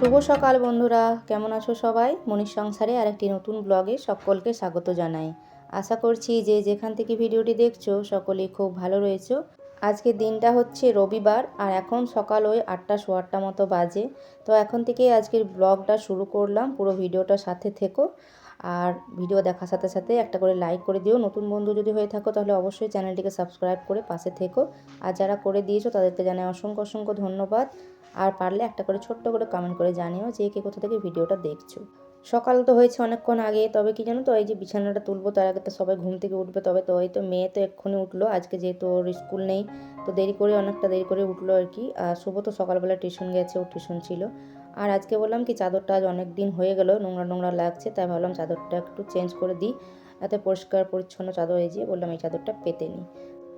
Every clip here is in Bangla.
শুভ সকাল বন্ধুরা। কেমন আছো সবাই? মনির সংসারে আর একটি নতুন ব্লগে সকলকে স্বাগত জানাই। আশা করছি যে যেখান থেকে ভিডিওটি দেখছ, সকলেই খুব ভালো রয়েছো। আজকের দিনটা হচ্ছে রবিবার আর এখন সকাল ওই আটটা সোয়া আটটা মতো বাজে। তো এখন থেকেই আজকের ব্লগটা শুরু করলাম, পুরো ভিডিওটার সাথে থেকো। আর ভিডিও দেখার সাথে সাথে একটা করে লাইক করে দিও। নতুন বন্ধু যদি হয়ে থাকো তাহলে অবশ্যই চ্যানেলটিকে সাবস্ক্রাইব করে পাশে থেকো। আর যারা করে দিয়েছ তাদেরকে জানাই অসংখ্য অসংখ্য ধন্যবাদ। আর পারলে একটা করে ছোট্ট করে কমেন্ট করে জানিও যে কে কোথা থেকে ভিডিওটা দেখছ। সকাল তো হয়েছে অনেকক্ষণ আগে, তবে কি জানো তো, এই যে বিছানাটা তুলবো, তার আগে তো সবাই ঘুম থেকে উঠবে, তবে তো ওই তো মেয়ে তো এক্ষুনি উঠল, আজকে যেহেতু ওর স্কুল নেই, তো দেরি করে, অনেকটা দেরি করে উঠল আর কি। আর শুভ তো সকালবেলা টিউশন গেছে ও টিউশন ছিল। আর আজকে বললাম কি, চাদরটা আজ অনেক দিন হয়ে গেল, নোংরা নোংরা লাগছে, তাই ভাবলাম চাদরটা একটু চেঞ্জ করে দিই। এতে পরিষ্কার পরিচ্ছন্ন চাদর এই যে, বললাম এই চাদরটা পেতে নিই।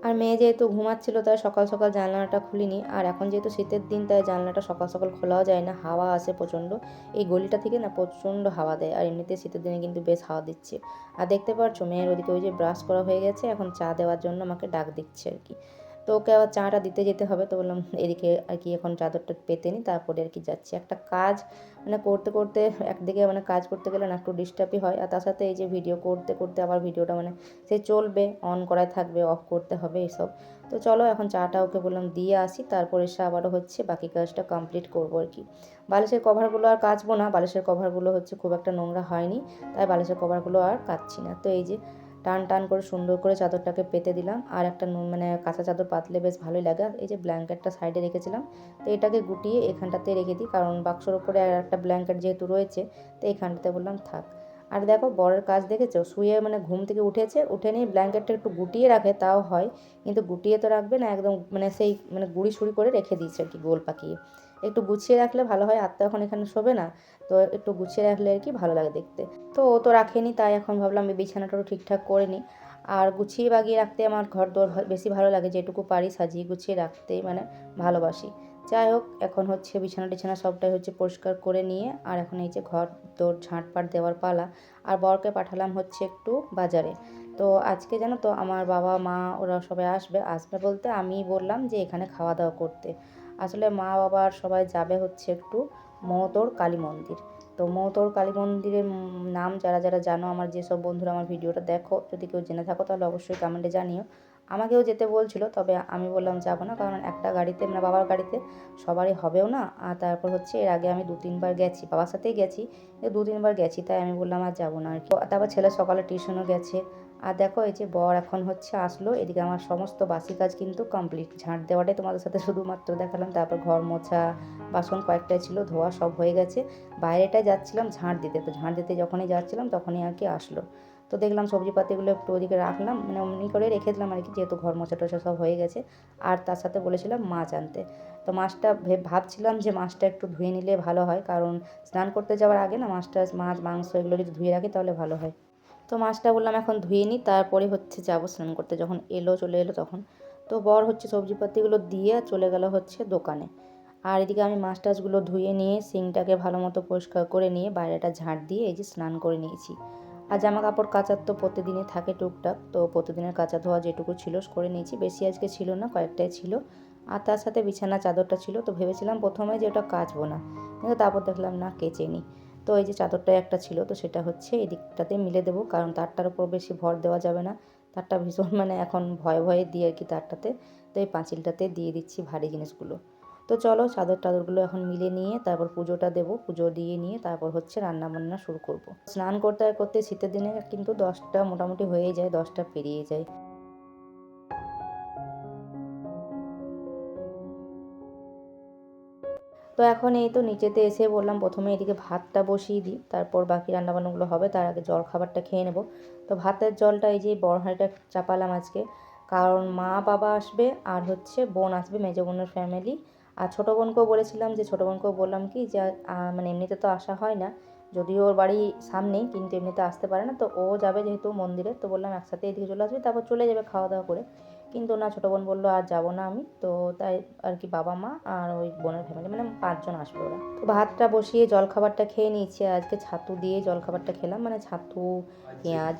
আর মেয়ে যেহেতু ঘুমাচ্ছিল, তাই সকাল সকাল জানলাটা খুলিনি। আর এখন যেহেতু শীতের দিন, তাই জানলাটা সকাল সকাল খোলাও যায় না, হাওয়া আসে প্রচণ্ড। এই গলিটা থেকে না প্রচণ্ড হাওয়া দেয়, আর এমনিতে শীতের দিনে কিন্তু বেশ হাওয়া দিচ্ছে। আর দেখতে পাচ্ছ মেয়ের ওদিকে ওই যে ব্রাশ করা হয়ে গেছে, এখন চা দেওয়ার জন্য আমাকে ডাক দিচ্ছে আর কি। তো ওকে আবার চাটা দিতে যেতে হবে। তো বললাম, এদিকে আর কি এখন চাদরটা পেতে নিই তারপরে আর কি যাচ্ছি। একটা কাজ মানে করতে করতে একদিকে মানে কাজ করতে গেলে না একটু ডিস্টার্বই হয়। আর তার সাথে এই যে ভিডিও করতে করতে আবার ভিডিওটা মানে সে চলবে অন করায় থাকবে অফ করতে হবে এসব। তো চলো এখন চাটা ওকে বললাম দিয়ে আসি, তারপরে এসে আবারও হচ্ছে বাকি কাজটা কমপ্লিট করব আর কি। বালিশের কভারগুলো আর কাচবো না, বালিশের কভারগুলো হচ্ছে খুব একটা নোংরা হয়নি, তাই বালিশের কভারগুলো আর কাচ্ছি না। তো এই যে টান টান করে সুন্দর করে চাদরটাকে পেতে দিলাম। আর একটা মানে কাঁচা চাদর পাতলে বেশ ভালোই লাগে। এই যে ব্ল্যাঙ্কেটটা সাইডে রেখেছিলাম, তো এটাকে গুটিয়ে এখানটাতে রেখে দিই। কারণ বাক্সর ওপরে আর একটা ব্ল্যাঙ্কেট যেহেতু রয়েছে, তো এখানটাতে বললাম থাক। আর দেখো বরের কাজ দেখেছ? শুয়ে মানে ঘুম থেকে উঠেছে, উঠে নিয়ে ব্ল্যাঙ্কেটটা একটু গুটিয়ে রাখে, তাও হয়। কিন্তু গুটিয়ে তো রাখবে না, একদম মানে সেই মানে গুড়ি সুড়ি করে রেখে দিয়েছে আর কি গোল পাকিয়ে। একটু গুছিয়ে রাখলে ভালো হয় তো এখন এখানে শোবে না, তো একটু গুছিয়ে রাখলে আর কি ভালো লাগে দেখতে। তো ও তো রাখেনি, তাই এখন ভাবলাম আমি বিছানাটাও ঠিকঠাক করে নিই। আর গুছিয়ে বাগিয়ে রাখতে আমার ঘর দোর বেশি ভালো লাগে, যেটুকু পারি সাজিয়ে গুছিয়ে রাখতে মানে ভালোবাসি। যাই হোক, এখন হচ্ছে বিছানা টিছানা সবটাই হচ্ছে পরিষ্কার করে নিয়ে, আর এখন এই যে ঘর তোর ঝাঁটপাট দেওয়ার পালা, আর বরকে পাঠালাম হচ্ছে একটু বাজারে। তো আজকে জানো তো, আমার বাবা, মা, ওরা সবাই আসবে আসবে বলতে আমি বললাম যে এখানে খাওয়া দাওয়া করতে। আসলে মা বাবার সবাই যাবে হচ্ছে একটু মহতোর কালী মন্দির। তো মহতোর কালী মন্দিরের নাম যারা যারা জানো, আমার যেসব বন্ধুরা আমার ভিডিওটা দেখো, যদি কেউ জেনে থাকো তাহলে অবশ্যই কমেন্টে জানিও। আমাকেও যেতে বলছিল, তবে আমি বললাম যাব না, কারণ একটা গাড়িতে মানে বাবার গাড়িতে সবারই হবেও না। আর তারপর হচ্ছে এর আগে আমি দু তিনবার গেছি, বাবার সাথেই গেছি দু তিনবার গেছি, তাই আমি বললাম আর যাব না আর কি। তারপর ছেলে সকালে টিউশনও গেছে। আর দেখো, এই যে বর এখন হচ্ছে আসলো। এদিকে আমার সমস্ত বাসি কাজ কিন্তু কমপ্লিট ঝাঁট দেওয়াটাই তোমাদের সাথে শুধুমাত্র দেখালাম। তারপর ঘর মোছা, বাসন কয়েকটাই ছিল, ধোয়া সব হয়ে গেছে। বাইরেটায় যাচ্ছিলাম ঝাঁট দিতে। তো ঝাঁট দিতে যখনই যাচ্ছিলাম, তখনই আর কি আসলো। তো দেখলাম সবজিপাতিগুলো একটু ওদিকে রাখলাম মানে অমনি করে রেখে দিলাম আর কি, যেহেতু ঘর মোছা টোছা সব হয়ে গেছে। আর তার সাথে বলেছিলাম মাছ আনতে। তো মাছটা ভাবছিলাম যে মাছটা একটু ধুয়ে নিলে ভালো হয়, কারণ স্নান করতে যাওয়ার আগে না মাছটা, মাছ, মাংস এগুলো যদি ধুয়ে রাখি তাহলে ভালো হয়। তো মাছটা বললাম, এখন ধুয়ে নিই তারপরে হচ্ছে যাব স্নান করতে। যখন এলো, চলে এলো তখন। তো বর হচ্ছে সবজিপাতিগুলো দিয়ে চলে গেল হচ্ছে দোকানে। আর এদিকে আমি মাছ টাছগুলো ধুয়ে নিয়ে সিংটাকে ভালো মতো পরিষ্কার করে নিয়ে, বাইরেটা ঝাঁট দিয়ে এই যে স্নান করে নিয়েছি। আর জামা কাপড় কাচার তো প্রতিদিনই থাকে টুকটাক, তো প্রতিদিনের কাঁচা ধোয়া যেটুকু ছিল করে নিয়েছি। বেশি আজকে ছিল না, কয়েকটাই ছিল। আর তার সাথে বিছানা চাদরটা ছিল, তো ভেবেছিলাম প্রথমে যে ওটা কাচবো না। কিন্তু তারপর দেখলাম, না, কেচে নিই তো এই যে চাদরটা একটা ছিল, তো সেটা হচ্ছে এই দিকটাতে মিলে দেবো, কারণ তারটার উপর বেশি ভর দেওয়া যাবে না। তারটা ভীষণ মানে এখন ভয়ে ভয়ে দিয়ে আর কি তারটাতে। তো এই পাঁচিলটাতে দিয়ে দিচ্ছি ভারী জিনিসগুলো। তো চলো চাদর টাদরগুলো এখন মিলে নিয়ে তারপর পুজোটা দেবো, পুজো দিয়ে নিয়ে তারপর হচ্ছে রান্না বান্না শুরু করব। স্নান করতে করতে শীতের দিনে কিন্তু দশটা মোটামুটি হয়ে যায়, দশটা পেরিয়ে যায়। তো এখন এই তো নিচেতে এসে বললাম, প্রথমে এদিকে ভাতটা বসিয়ে দিই, তারপর বাকি রান্নাবান্নাগুলো হবে, তার আগে জল খাবারটা খেয়ে নেব। তো ভাতের জলটা এই যে বড়হাঁড়িটা চাপালাম আজকে, কারণ মা বাবা আসবে আর হচ্ছে বোন আসবে, মেজো বোনের ফ্যামিলি আর ছোটো বোনকেও বলেছিলাম যে, ছোটো বোনকেও বললাম কি যে মানে এমনিতে তো আসা হয় না, যদিও ওর বাড়ি সামনেই কিন্তু এমনিতে আসতে পারে না, তো ও যাবে যেহেতু মন্দিরে, তো বললাম একসাথে এদিকে চলে আসবে, তারপর চলে যাবে খাওয়া দাওয়া করে। কিন্তু না ছোটো বোন বলল আর যাব না আমি। তো তাই আর কি বাবা মা আর ওই বোনের ফ্যামিলি মানে পাঁচজন আসবে ওরা। তো ভাতটা বসিয়ে জলখাবারটা খেয়ে নিয়েছি। আজকে ছাতু দিয়ে জলখাবারটা খেলাম মানে ছাতু পেঁয়াজ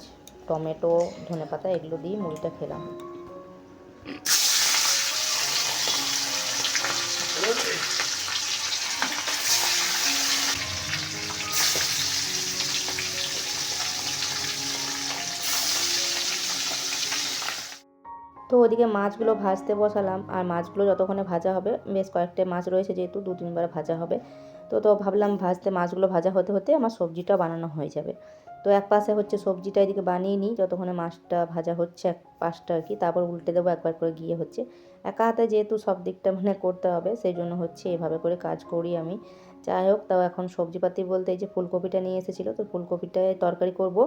টমেটো ধনে পাতা এগুলো দিয়ে মুড়িটা খেলাম। তো ওদিকে মাছগুলো ভাজতে বসালাম। আর মাছগুলো যতক্ষণে ভাজা হবে, বেশ কয়েকটা মাছ রয়েছে যেহেতু দু তিনবার ভাজা হবে। তো তো ভাবলাম ভাজতে মাছগুলো ভাজা হতে হতে আমার সবজিটা বানানো হয়ে যাবে। তো এক পাশে হচ্ছে সবজিটা এদিকে বানিয়ে নিই, যতক্ষণে মাছটা ভাজা হচ্ছে এক পাশটা আর কি। তারপর উল্টে দেবো একবার করে গিয়ে হচ্ছে। একা হাতে যেহেতু সব দিকটা মানে করতে হবে, সেই জন্য হচ্ছে এভাবে করে কাজ করি আমি। যাই হোক, তাও এখন সবজিপাতি বলতে এই যে ফুলকপিটা নিয়ে এসেছিল, তো ফুলকপিটায় তরকারি করব।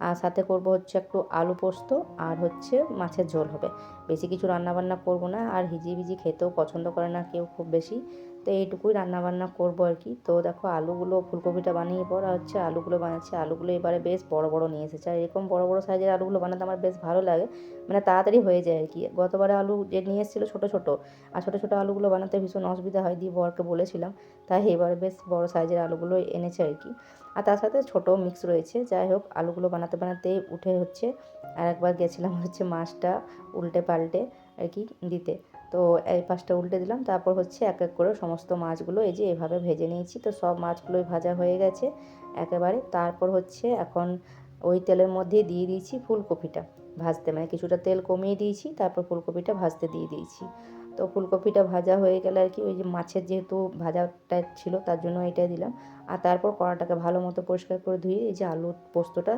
আর সাথে করব হচ্ছে একটু আলু পোস্ত আর হচ্ছে মাছের ঝোল হবে। বেশি কিছু রান্নাবান্না করব না, আর হিজি ভিজি খেতেও পছন্দ করে না কেউ খুব বেশি। তো এইটুকুই রান্নাবান্না করব আর কি। তো দেখো আলুগুলো, ফুলকপিটা বানিয়ে আর হচ্ছে আলুগুলো বানাচ্ছি। আলুগুলো এবারে বেশ বড় বড় নিয়ে এসেছে। আর এরকম বড় বড় সাইজের আলুগুলো বানাতে আমার বেশ ভালো লাগে। মানে তাড়াতাড়ি হয়ে যায় আর কি। গতবারে আলু যে নিয়ে এসেছিল ছোটো ছোটো। আর ছোটো ছোটো আলুগুলো বানাতে ভীষণ অসুবিধা হয় দিয়ে বরকে বলেছিলাম। তাই এবারে বেশ বড় সাইজের আলুগুলো এনেছে আর কি। আর তার সাথে ছোটো মিক্স রয়েছে। যাই হোক, আলুগুলো বানাতে বানাতে উঠে হচ্ছে। আর একবার গেছিলাম হচ্ছে মাছটা উল্টে পাল্টে। আর কি দিতে। তো এই পাশটা উল্টে দিলাম। তারপর হচ্ছে এক এক করে সমস্ত মাছগুলো এই যে এভাবে ভেজে নিয়েছি। তো সব মাছগুলোই ভাজা হয়ে গেছে একেবারে। তারপর হচ্ছে এখন ওই তেলের মধ্যে দিয়ে দিয়েছি ফুলকপিটা ভাজতে। মানে কিছুটা তেল কমিয়ে দিয়েছি, তারপর ফুলকপিটা ভাজতে দিয়ে দিয়েছি। তো ফুলকপিটা ভাজা হয়ে গেলে আর কি ওই যে মাছের যেহেতু ভাজাটা ছিল তার জন্য এটাই দিলাম। আর তারপর কড়াটাকে ভালো মতো পরিষ্কার করে ধুয়ে এই যে আলু পোস্তটা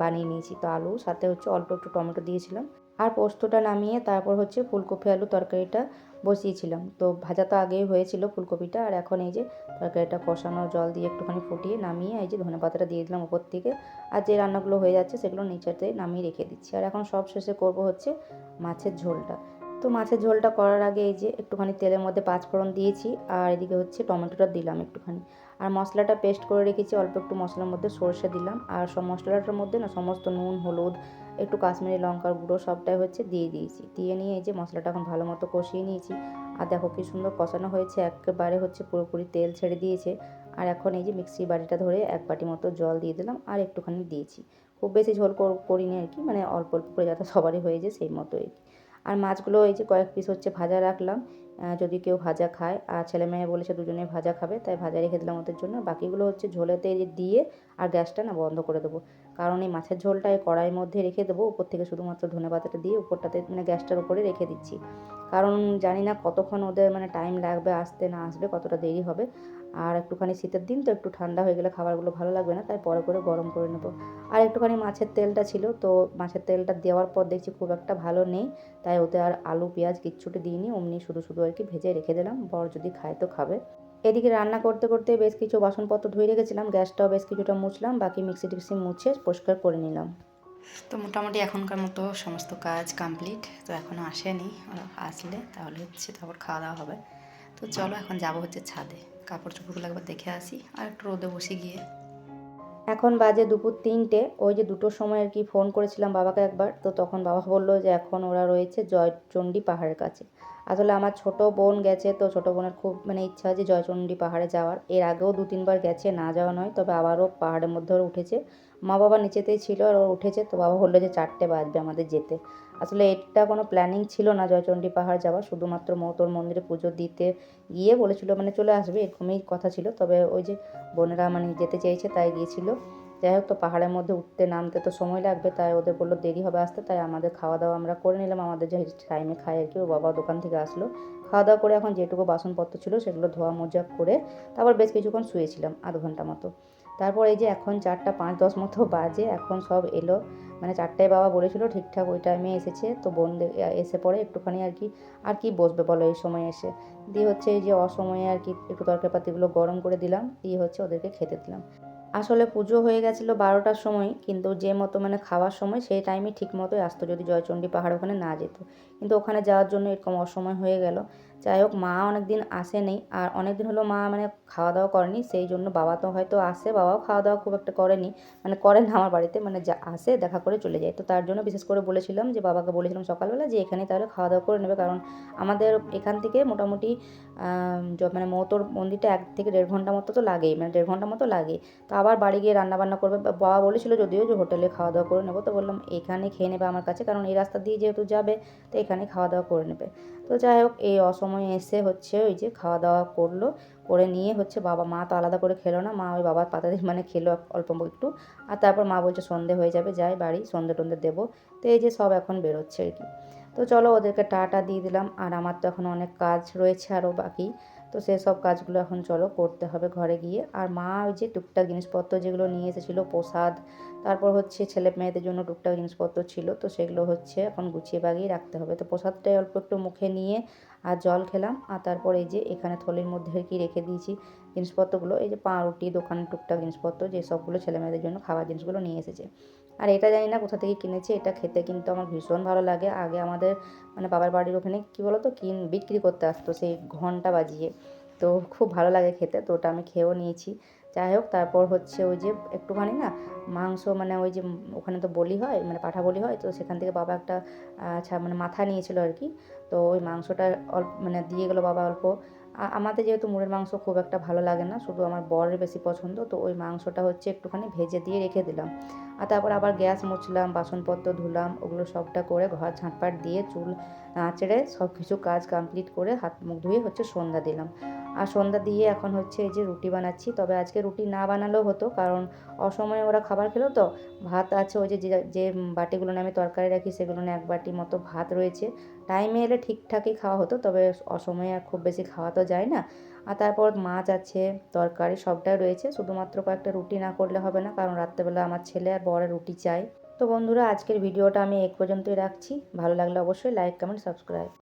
বানিয়ে নিয়েছি। তো আলু সাথে হচ্ছে অল্প একটু টমেটো দিয়েছিলাম। আর পোস্তটা নামিয়ে তারপর হচ্ছে ফুলকপি আলু তরকারিটা বসিয়েছিলাম। তো ভাজা তো আগেই হয়েছিল ফুলকপিটা, আর এখন এই যে তরকারিটা কষানো, জল দিয়ে একটুখানি ফুটিয়ে নামিয়ে এই যে ধনে পাতাটা দিয়ে দিলাম উপর থেকে, আর যে রান্নাগুলো হয়ে যাচ্ছে সেগুলো নিচেতে নামিয়ে রেখে দিচ্ছি। আর এখন সব শেষে করব হচ্ছে মাছের ঝোলটা। তো মাছের ঝোলটা করার আগে এই যে একটুখানি তেলের মধ্যে পাঁচফোড়ন দিয়েছি, আর এদিকে হচ্ছে টমেটোটা দিলাম একটুখানি। আর মশলাটা পেস্ট করে রেখেছি, অল্প একটু মশলার মধ্যে সর্ষে দিলাম। আর সব মশলাটার মধ্যে না সমস্ত নুন, হলুদ একটু কাশ্মীরি লঙ্কার গুঁড়ো সবটাই হচ্ছে দিয়ে দিয়েছি। দিয়ে নিয়ে এই যে মশলাটা এখন ভালো মতো কষিয়ে নিয়েছি। আর দেখো কি সুন্দর কষানো হয়েছে, একেবারে হচ্ছে পুরোপুরি তেল ছেড়ে দিয়েছে। আর এখন এই যে মিক্সি বাটিটা ধরে এক বাটি মতো জল দিয়ে দিলাম আর একটুখানি দিয়েছি। খুব বেশি ঝোল করিনি আর কি মানে অল্প অল্প করে যাতে সবারই হয়ে যায় সেই মতো আর কি আর মাছগুলো এই যে কয়েক পিস হচ্ছে ভাজা রাখলাম। যদি কেউ ভাজা খায়, আর ছেলে মেয়ে বলেছে দুজনে ভাজা খাবে, তাই ভাজা রেখে দিলাম ওদের জন্য। বাকিগুলো হচ্ছে ঝোলেতে দিয়ে আর গ্যাসটা না বন্ধ করে দেবো। কারণ এই মাছের ঝোলটা এই কড়াইয়ের মধ্যে রেখে দেবো, উপর থেকে শুধুমাত্র ধনে পাতাটা দিয়ে উপরটাতে মানে গ্যাসটার উপরে রেখে দিচ্ছি। কারণ জানি না কতক্ষণ ওদের মানে টাইম লাগবে আসতে না আসবে, কতটা দেরি হবে। আর একটুখানি শীতের দিন তো একটু ঠান্ডা হয়ে গেলে খাবারগুলো ভালো লাগবে না, তাই পরে করে গরম করে নেব। আর একটুখানি মাছের তেলটা ছিল, তো মাছের তেলটা দেওয়ার পর দেখছি খুব একটা ভালো নেই, তাই ওতে আর আলু, পেঁয়াজ কিচ্ছুটি দিইনি, অমনি শুধু শুধু আর কি ভেজে রেখে দিলাম, বর যদি খায় তো খাবে। এদিকে রান্না করতে করতে বেশ কিছু বাসনপত্র ধুয়ে রেখেছিলাম, গ্যাসটাও বেশ কিছুটা মুছলাম, বাকি মিক্সি টিক্সি মুছে পরিষ্কার করে নিলাম। তো মোটামুটি এখনকার মতো সমস্ত কাজ কমপ্লিট, তো এখনও আসেনি, ওরা আসলে তাহলে হচ্ছে তারপর খাওয়া দাওয়া হবে। তো চলো এখন যাব হচ্ছে ছাদে কাপড় চোপড়গুলো একবার দেখে আসি, আর একটু রোদে বসে গিয়ে এখন বাজে দুপুর তিনটে, ওই যে দুটোর সময় আর কি ফোন করেছিলাম বাবাকে একবার, তো তখন বাবা বলল যে এখন ওরা রয়েছে জয়চণ্ডী পাহাড়ের কাছে। আসলে আমার ছোট বোন গেছে, তো ছোট বোনের খুব মানে ইচ্ছা আছে জয়চণ্ডী পাহাড়ে যাওয়ার। এর আগেও দু তিনবার গেছে, না যাওয়া নয়, তবে আবারও পাহাড়ের মধ্যে ওরা উঠেছে। মা বাবা নিচেতেই ছিল আর ও উঠেছে, তো বাবা বলল যে চারটে বাজবে আমাদের যেতে। আসলে এটা কোনো প্ল্যানিং ছিল না জয়চণ্ডী পাহাড় যাওয়া শুধুমাত্র মৌতর মন্দিরে পুজো দিতে গিয়ে বলেছিল মানে চলে আসবে, এরকমই কথা ছিল। তবে ওই যে বোনেরা মানে যেতে চেয়েছে তাই গিয়েছিল। যাই হোক, তো পাহাড়ের মধ্যে উঠতে নামতে তো সময় লাগবে, তাই ওদের বলল, দেরি হবে আসতে। তাই আমাদের খাওয়া দাওয়া আমরা করে নিলাম। আমাদের যে টাইমে খাই আর কি ও বাবা দোকান থেকে আসলো। খাওয়া দাওয়া করে এখন যেটুকু বাসনপত্র ছিল সেগুলো ধোয়া মোজা করে তারপর বেশ কিছুক্ষণ শুয়েছিলাম, আধ ঘণ্টা মতো। তারপর এই যে এখন চারটা পাঁচ দশ মতো বাজে, এখন সব এলো। মানে চারটায় বাবা বলেছিল, ঠিকঠাক ওই টাইমে এসেছে। তো বোন এসে পড়ে একটুখানি আর কি। আর কি বসবে বলো এই সময় এসে? দিয়ে হচ্ছে এই যে অসময়ে আর কি একটু তরকারিপাতিগুলো গরম করে দিলাম, দিয়ে হচ্ছে ওদেরকে খেতে দিলাম। আসলে পুজো হয়ে গেছিল বারোটার সময়, কিন্তু যে মতো মানে খাওয়ার সময় সেই টাইমে ঠিক মতোই আসতো, যদি জয়চণ্ডী পাহাড় ওখানে না যেত। কিন্তু ওখানে যাওয়ার জন্য এরকম অসময় হয়ে গেল। যাই হোক মা অনেক দিন আসেনি আর অনেক দিন হলো মা মানে খাওয়া দাওয়া করেনি, সেই জন্য বাবা তো হয়তো আসে, বাবাও খাওয়া দাওয়া খুব একটা করেনি। মানে করেন না আমার বাড়িতে মানে যা আসে দেখা করে চলে যায়। তো তার জন্য বিশেষ করে বলেছিলাম যে, বাবাকে বলেছিলাম সকালবেলা যে এখানে তাহলে খাওয়া দাওয়া করে নেবে। কারণ আমাদের এখান থেকে মোটামুটি মানে মতোর মন্দিরটা এক থেকে দেড় ঘণ্টা মতো তো লাগেই মানে দেড় ঘণ্টা মতো লাগে তো আবার বাড়ি গিয়ে রান্নাবান্না করবে। বাবা বলেছিল যদিও যে, হোটেলে খাওয়া দাওয়া করে নেব, তো বললাম এখানে খেয়ে নেবে আমার কাছে। কারণ এই রাস্তা দিয়ে যেহেতু যাবে, তো এখানে খাওয়া দাওয়া করে নেবে। তো যাই হোক এই অসময়ে এসে হচ্ছে ওই যে খাওয়া দাওয়া করল, করে নিয়ে হচ্ছে বাবা মা তো আলাদা করে খেলো না, মা ওই বাবার পাতা দিয়ে মানে খেলো অল্প একটু, আর তারপর মা বলছে সন্ধে হয়ে যাবে, যাই বাড়ি সন্ধে টন্ধে দেবো, তো এই যে সব এখন বেরোচ্ছে আর কি। তো চলো ওদেরকে টাটা দিয়ে দিলাম, আর আমার তো এখন অনেক কাজ রয়েছে আরও বাকি তো সেই সব কাজগুলো এখন চলো করতে হবে ঘরে গিয়ে। আর মা ওই যে টুকটাক জিনিসপত্র যেগুলো নিয়ে এসেছিল, প্রসাদ, তারপর হচ্ছে ছেলে মেয়েদের জন্য টুকটাক জিনিসপত্র ছিল, তো সেগুলো হচ্ছে এখন গুছিয়ে বাগিয়ে রাখতে হবে। তো প্রসাদটাই অল্প একটু মুখে নিয়ে আর জল খেলাম। আর তারপর এই যে এখানে থলির মধ্যে কি রেখে দিয়েছি জিনিসপত্রগুলো, এই যে পাউরুটি দোকান টুকটাক জিনিসপত্র, যে সবগুলো ছেলে মেয়েদের জন্য খাবার জিনিসগুলো নিয়ে এসেছে। আর এটা জানি না কোথা থেকে কিনেছে, এটা খেতে কিন্তু আমার ভীষণ ভালো লাগে। আগে আমাদের মানে বাবার বাড়ির ওখানে কী বলো তো কিন, বিক্রি করতে আসতো সেই ঘণ্টা বাজিয়ে। তো খুব ভালো লাগে খেতে, তো ওটা আমি খেয়েও নিয়েছি। যাই হোক, তারপর হচ্ছে ওই যে একটুখানি না মাংস মানে ওই যে ওখানে তো বলি হয় মানে পাঠা বলি হয়, তো সেখান থেকে বাবা একটা আচ্ছা মানে মাথা নিয়েছিল আর কি। তো ওই মাংসটা অল্প মানে দিয়ে গেলো বাবা অল্প। আমাদের যেহেতু মুড়ের মাংস খুব একটা ভালো লাগে না, শুধু আমার বরের বেশি পছন্দ, তো ওই মাংসটা হচ্ছে একটুখানি ভেজে দিয়ে রেখে দিলাম। আর তারপর আবার গ্যাস মুছলাম, বাসনপত্র ধুলাম, ওগুলো সবটা করে ঘর ঝাঁটপাট দিয়ে চুল, আঁচড়ে সব কিছু কাজ কমপ্লিট করে হাত, মুখ ধুয়ে হচ্ছে সন্ধ্যা দিলাম। আর সন্ধ্যা দিয়ে এখন হচ্ছে এই যে রুটি বানাচ্ছি। তবে আজকে রুটি না বানালেও হতো, কারণ অসময়ে ওরা খাবার খেলো তো। ভাত আছে ওই যে যে- বাটিগুলো আমি তরকারি রাখি, সেগুলো এক বাটি মতো ভাত রয়েছে। টাইমে এলে ঠিকঠাকই খাওয়া হতো, তবে অসময়ে আর খুব বেশি খাওয়া তো যায় না। আর তারপর মাছ আছে, তরকারি সবটাই রয়েছে, শুধুমাত্র কয়েকটা রুটি না করলে হবে না, কারণ রাত্রেবেলা আমার ছেলে আর বড় রুটি চাই তো বন্ধুরা, আজকের ভিডিওটা আমি এক পর্যন্তই রাখছি। ভালো লাগলে অবশ্যই লাইক, কমেন্ট, সাবস্ক্রাইব।